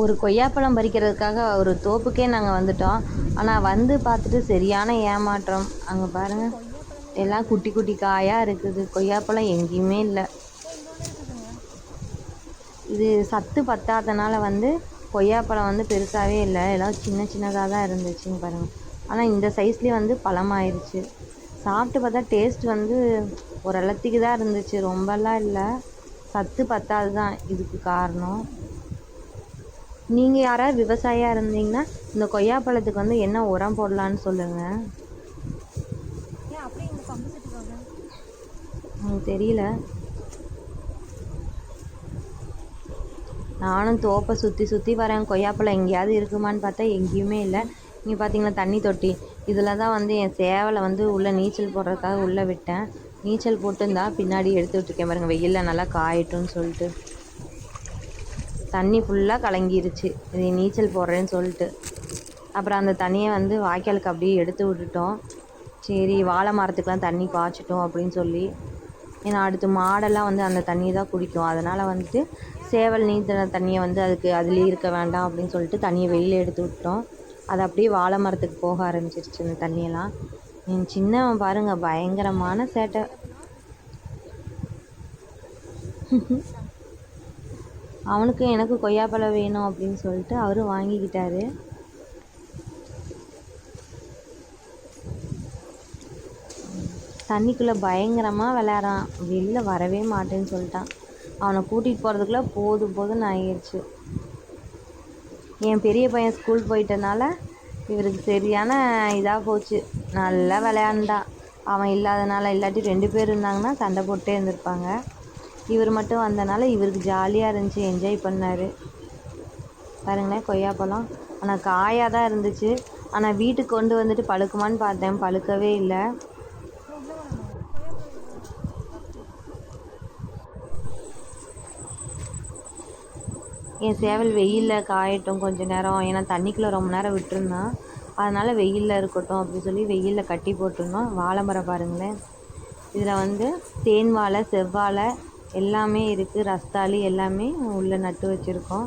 ஒரு கொய்யாப்பழம் பறிக்கிறதுக்காக ஒரு தோப்புக்கே நாங்கள் வந்துட்டோம். ஆனால் வந்து பார்த்துட்டு சரியான ஏமாற்றம். அங்கே பாருங்கள் எல்லாம் குட்டி குட்டி காயாக இருக்குது. கொய்யாப்பழம் எங்கேயுமே இல்லை. இது சத்து பத்தாதனால வந்து கொய்யாப்பழம் வந்து பெருசாகவே இல்லை. எல்லாம் சின்ன சின்னதாக தான் இருந்துச்சுங்க பாருங்கள் ஆனால் இந்த சைஸ்லேயே வந்து பழமாயிருச்சு. சாப்பிட்டு பார்த்தா டேஸ்ட் வந்து ஓரளத்துக்கு தான் இருந்துச்சு. ரொம்பலாம் இல்லை. சத்து பத்தாது தான் இதுக்கு காரணம். நீங்கள் யாராவது விவசாயியாக இருந்தீங்கன்னா இந்த கொய்யாப்பழத்துக்கு வந்து என்ன உரம் போடலான்னு சொல்லுங்கள் எனக்கு தெரியல. நானும் தோப்பை சுற்றி சுற்றி வரேன். கொய்யாப்பழம் எங்கேயாவது இருக்குமான்னு பார்த்தா எங்கேயுமே இல்லை. இங்கே பார்த்தீங்கன்னா தண்ணி தொட்டி. இதில் தான் வந்து என் சேவலை வந்து உள்ளே நீச்சல் போடுறதுக்காக உள்ளே விட்டேன். நீச்சல் போட்டுருந்தா பின்னாடி எடுத்து விட்டுருக்கேன் பாருங்க வெயிலில் நல்லா காயட்டும்னு சொல்லிட்டு. தண்ணி ஃபுல்லாக கலங்கிருச்சு. இது நீச்சல் போடுறேன்னு சொல்லிட்டு. அப்புறம் அந்த தண்ணியை வந்து வாய்க்காலுக்கு அப்படியே எடுத்து விட்டுட்டோம். சரி வாழை மரத்துக்கெலாம் தண்ணி பாய்ச்சிட்டோம் அப்படின்னு சொல்லி. ஏன்னா அடுத்து மாடெல்லாம் வந்து அந்த தண்ணியை தான் குடிக்கும். அதனால் வந்துட்டு சேவல் நீந்தின தண்ணியை வந்து அதுக்கு அதுலேயே இருக்க வேண்டாம் அப்படின்னு சொல்லிட்டு தண்ணியை வெளியில் எடுத்து விட்டோம் அது அப்படியே வாழை மரத்துக்கு போக ஆரம்பிச்சிருச்சு அந்த தண்ணியெல்லாம். என் சின்னவன் பாருங்கள் பயங்கரமான சேட்டை. அவனுக்கும் எனக்கு கொய்யாப்பழம் வேணும் அப்படின்னு சொல்லிட்டு அவரும் வாங்கிக்கிட்டாரு. தண்ணிக்குள்ளே பயங்கரமாக விளையாடுறான். வெளில வரவே மாட்டேன்னு சொல்லிட்டான். அவனை கூட்டிகிட்டு போகிறதுக்குள்ளே போதும் போதும்னு ஆயிடுச்சு. என் பெரிய பையன் ஸ்கூல் போயிட்டனால இவருக்கு சரியான இதாக போச்சு. நல்லா விளையாண்டான். அவன் இல்லாதனால இல்லாட்டி ரெண்டு பேர் இருந்தாங்கன்னா சண்டை போட்டே இருந்திருப்பாங்க. இவர் மட்டும் வந்தனால இவருக்கு ஜாலியாக இருந்துச்சு என்ஜாய் பண்ணார். பாருங்களேன் கொய்யாப்பழம் ஆனால் காயாக தான் இருந்துச்சு. ஆனால் வீட்டுக்கு கொண்டு வந்துட்டு பழுக்குமான்னு பார்த்தேன். பழுக்கவே இல்லை. என் சேவல் வெயிலில் காயட்டும் கொஞ்ச நேரம். ஏன்னா தண்ணிக்குள்ளே ரொம்ப நேரம் விட்டுருந்தான். அதனால் வெயிலில் இருக்கட்டும் அப்படின்னு சொல்லி வெயிலில் கட்டி போட்டிருந்தோம். வாழை மரம் பாருங்களேன். இதில் வந்து தேன் வாழை செவ்வாழை எல்லாமே இருக்குது ரஸ்தாளி எல்லாமே உள்ளே நட்டு வச்சுருக்கோம்.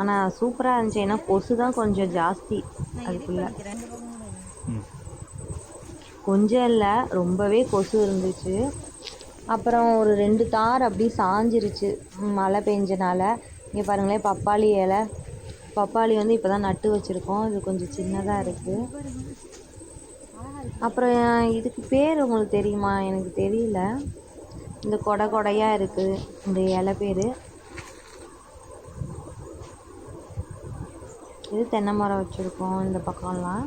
ஆனால் சூப்பராக இருந்துச்சு. ஏன்னா கொசு தான் கொஞ்சம் ஜாஸ்தி அதுக்குள்ளே. கொஞ்சம் இல்லை ரொம்பவே கொசு இருந்துச்சு. அப்புறம் ஒரு ரெண்டு தார் அப்படி சாஞ்சிருச்சு மழை பெஞ்சனால. இங்கே பாருங்களேன் பப்பாளி இலை. பப்பாளி வந்து இப்போ தான் நட்டு வச்சுருக்கோம். இது கொஞ்சம் சின்னதாக இருக்குது அப்புறம் இதுக்கு பேர் உங்களுக்கு தெரியுமா? எனக்கு தெரியல. இந்த கொடை கொடையாக இருக்குது இந்த இலை பேர். இது தென்னை மரம் வச்சுருக்கோம் இந்த பக்கம்லாம்.